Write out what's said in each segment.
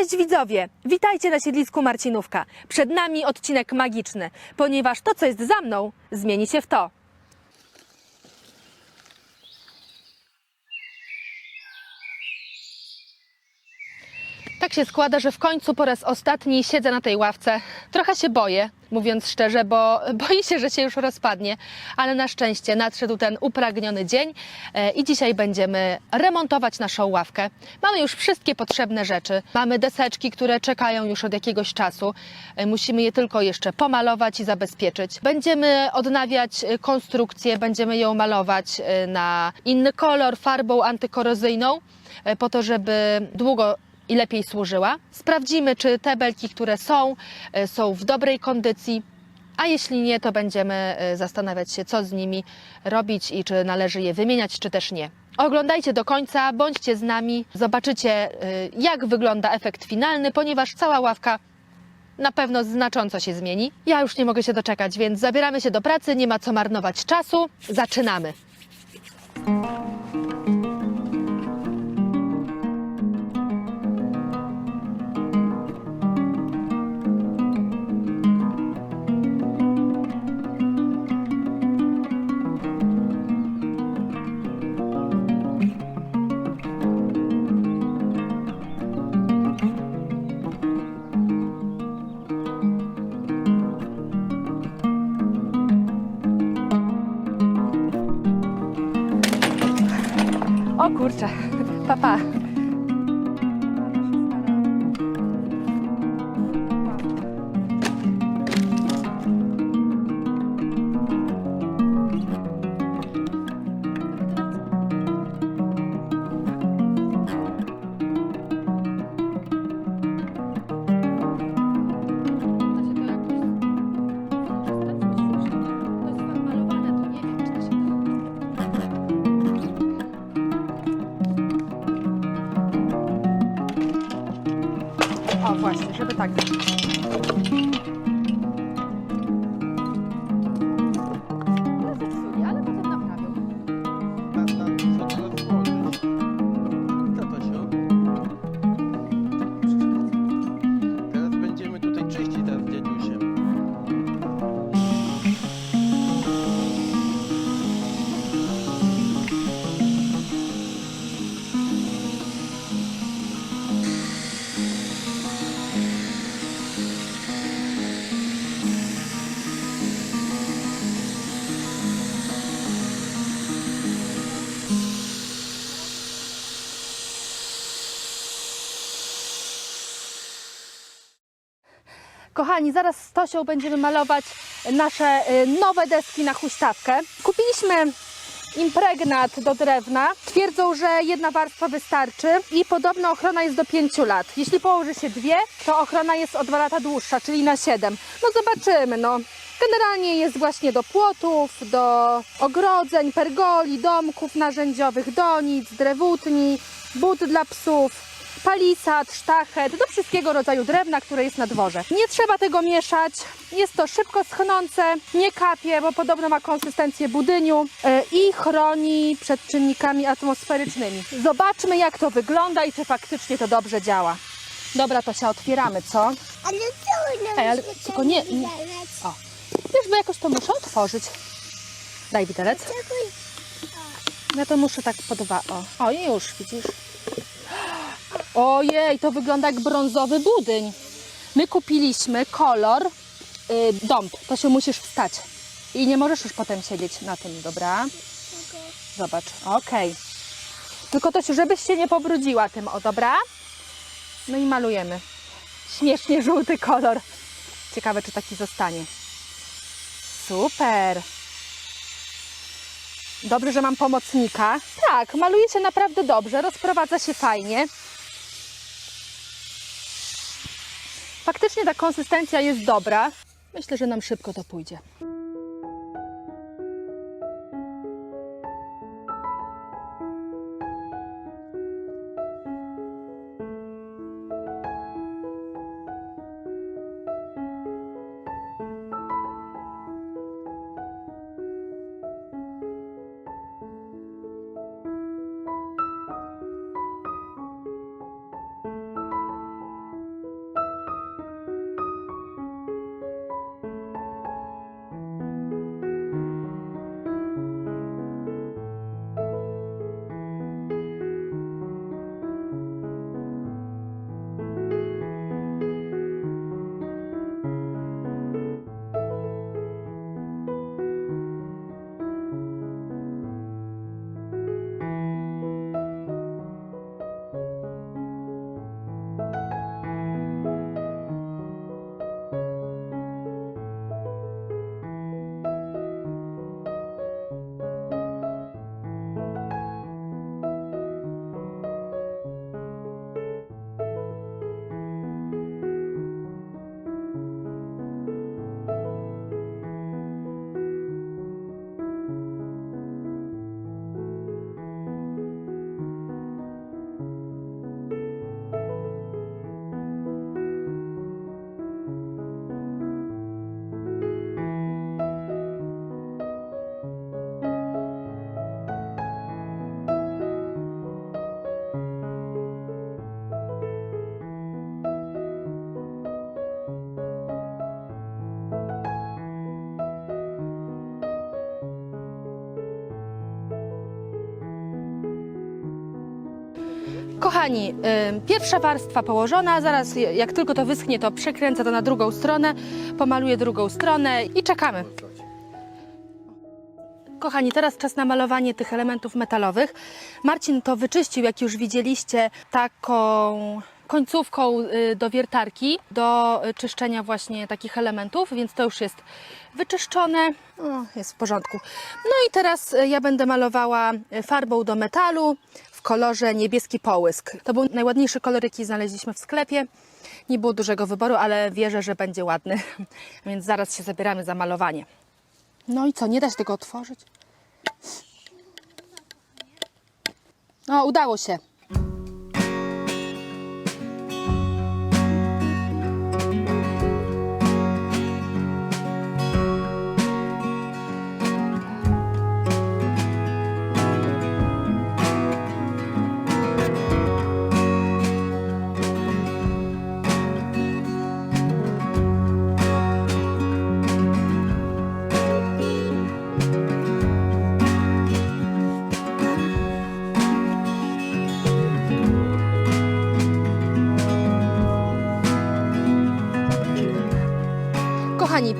Cześć widzowie! Witajcie na siedlisku Marcinówka. Przed nami odcinek magiczny, ponieważ to, co jest za mną, zmieni się w to. Tak się składa, że w końcu po raz ostatni siedzę na tej ławce. Trochę się boję, mówiąc szczerze, bo boję się, że się już rozpadnie, ale na szczęście nadszedł ten upragniony dzień e, i dzisiaj będziemy remontować naszą ławkę. Mamy już wszystkie potrzebne rzeczy. Mamy deseczki, które czekają już od jakiegoś czasu. E, Musimy je tylko jeszcze pomalować i zabezpieczyć. Będziemy odnawiać e, konstrukcję, będziemy ją malować na inny kolor farbą antykorozyjną po to, żeby długo i lepiej służyła. Sprawdzimy, czy te belki, które są, e, są w dobrej kondycji. A jeśli nie, to będziemy e, zastanawiać się, co z nimi robić i czy należy je wymieniać, czy też nie. Oglądajcie do końca, bądźcie z nami, zobaczycie, e, jak wygląda efekt finalny, ponieważ cała ławka na pewno znacząco się zmieni. Ja już nie mogę się doczekać, więc zabieramy się do pracy, nie ma co marnować czasu. Zaczynamy. O kurczę, papa. O właśnie, Kochani, zaraz z Tosią będziemy malować nasze y, nowe deski na huśtawkę. Kupiliśmy impregnat do drewna. Twierdzą, że jedna warstwa wystarczy i podobno ochrona jest do 5 lat. Jeśli położy się dwie, to ochrona jest o 2 lata dłuższa, czyli na 7. No zobaczymy, no. Generalnie jest właśnie do płotów, do ogrodzeń, pergoli, domków narzędziowych, donic, drewutni, but dla psów, palisad, sztachet, do wszystkiego rodzaju drewna, które jest na dworze. Nie trzeba tego mieszać, jest to szybko schnące, nie kapie, bo podobno ma konsystencję budyniu e, i chroni przed czynnikami atmosferycznymi. Zobaczmy jak to wygląda i czy faktycznie to dobrze działa. Dobra, to się otwieramy, co? Ale co Ej, ale tylko nie- nie-? O, wiesz, bo jakoś to muszę otworzyć. Daj widelec. Ja to muszę tak po dwa. O, o już, widzisz? Ojej, to wygląda jak brązowy budyń. My kupiliśmy kolor y, dąb. To się musisz wstać. I nie możesz już potem siedzieć na tym, dobra? Zobacz, okej. Tylko to żebyś się nie pobrudziła tym, o dobra? No i malujemy. Śmiesznie żółty kolor. Ciekawe, czy taki zostanie. Super. Dobrze, że mam pomocnika. Tak, maluje się naprawdę dobrze, rozprowadza się fajnie. Faktycznie ta konsystencja jest dobra. Myślę, że nam szybko to pójdzie. Kochani, ym, pierwsza warstwa położona, zaraz jak tylko to wyschnie, to przekręcę to na drugą stronę, pomaluję drugą stronę i czekamy. Kochani, teraz czas na malowanie tych elementów metalowych. Marcin to wyczyścił, jak już widzieliście, taką końcówką y, do wiertarki, do y, czyszczenia właśnie takich elementów, więc to już jest wyczyszczone, o, jest w porządku. No i teraz y, ja będę malowała y, farbą do metalu w kolorze niebieski połysk. To był najładniejszy kolor, jaki znaleźliśmy w sklepie. Nie było dużego wyboru, ale wierzę, że będzie ładny, więc zaraz się zabieramy za malowanie. No i co, nie da się tego otworzyć? No, udało się.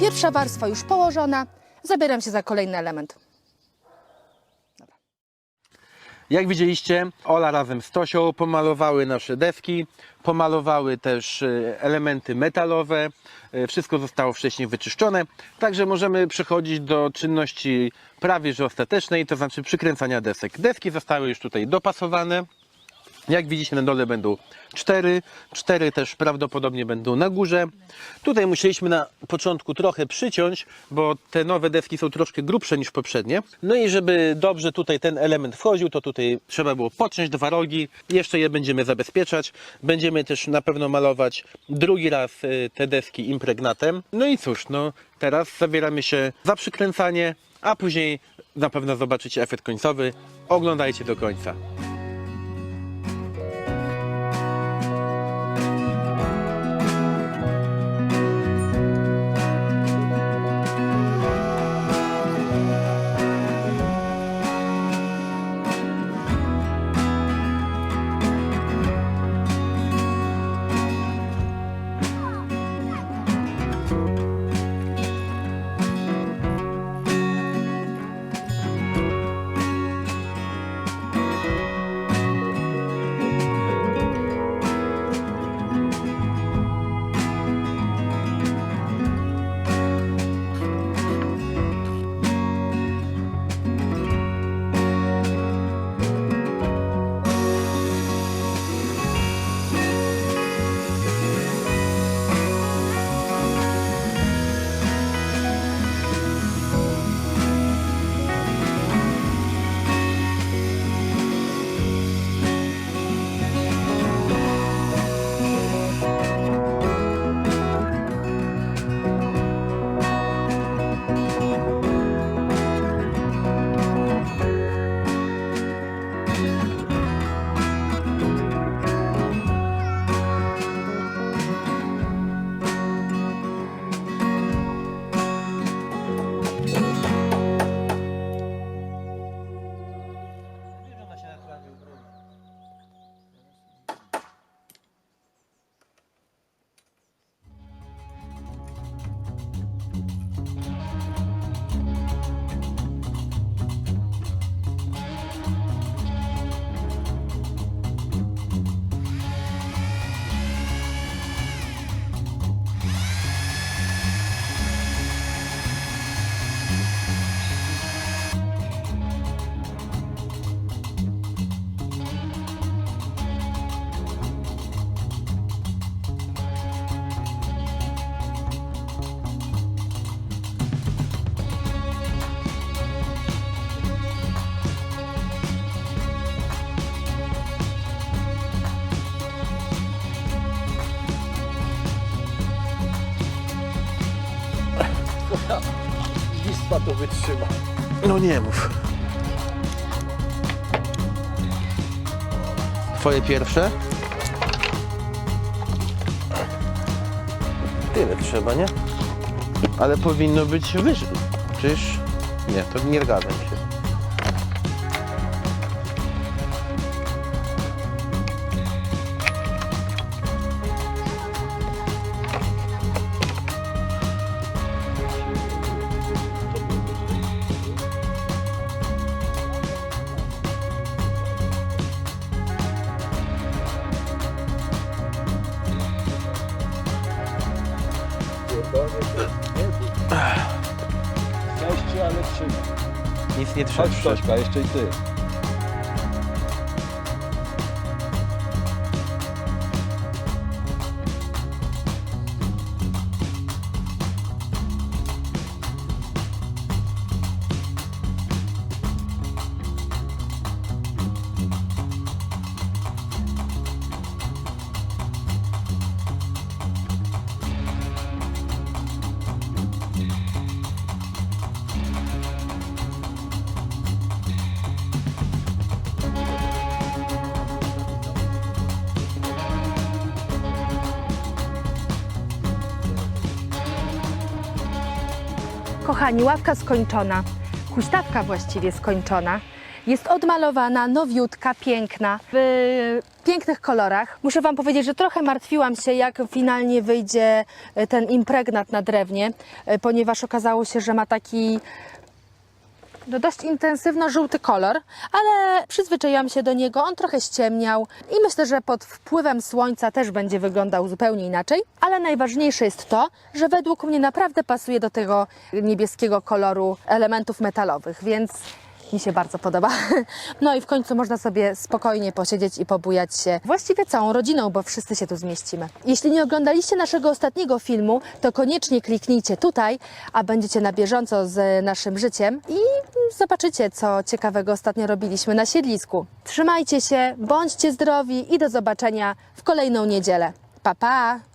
Pierwsza warstwa już położona. Zabieram się za kolejny element. Jak widzieliście, Ola razem z Tosią pomalowały nasze deski, pomalowały też e, elementy metalowe. E, Wszystko zostało wcześniej wyczyszczone, także możemy przechodzić do czynności prawie że ostatecznej, to znaczy przykręcania desek. Deski zostały już tutaj dopasowane. Jak widzicie na dole będą cztery, cztery też prawdopodobnie będą na górze. Tutaj musieliśmy na początku trochę przyciąć, bo te nowe deski są troszkę grubsze niż poprzednie. No i żeby dobrze tutaj ten element wchodził, to tutaj trzeba było podciąć dwa rogi. Jeszcze je będziemy zabezpieczać. Będziemy też na pewno malować drugi raz y, te deski impregnatem. No i cóż, no teraz zabieramy się za przykręcanie, a później na pewno zobaczycie efekt końcowy. Oglądajcie do końca. Wisła to wytrzyma. No nie mów. Twoje pierwsze? Tyle trzeba, nie? Ale powinno być wyżej. Czyż? Nie, to nie zgadzam się. Ale. Nic nie Chodź trzeba. Stośka, jeszcze i ty. Kochani, ławka skończona, huśtawka właściwie skończona. Jest odmalowana, nowiutka, piękna, w pięknych kolorach. Muszę Wam powiedzieć, że trochę martwiłam się, jak finalnie wyjdzie e, ten impregnat na drewnie, e, ponieważ okazało się, że ma taki no dość intensywno-żółty kolor, ale przyzwyczaiłam się do niego, on trochę ściemniał i myślę, że pod wpływem słońca też będzie wyglądał zupełnie inaczej. Ale najważniejsze jest to, że według mnie naprawdę pasuje do tego niebieskiego koloru elementów metalowych, więc mi się bardzo podoba. No i w końcu można sobie spokojnie posiedzieć i pobujać się właściwie całą rodziną, bo wszyscy się tu zmieścimy. Jeśli nie oglądaliście naszego ostatniego filmu, to koniecznie kliknijcie tutaj, a będziecie na bieżąco z naszym życiem i zobaczycie, co ciekawego ostatnio robiliśmy na siedlisku. Trzymajcie się, bądźcie zdrowi i do zobaczenia w kolejną niedzielę. Pa, pa!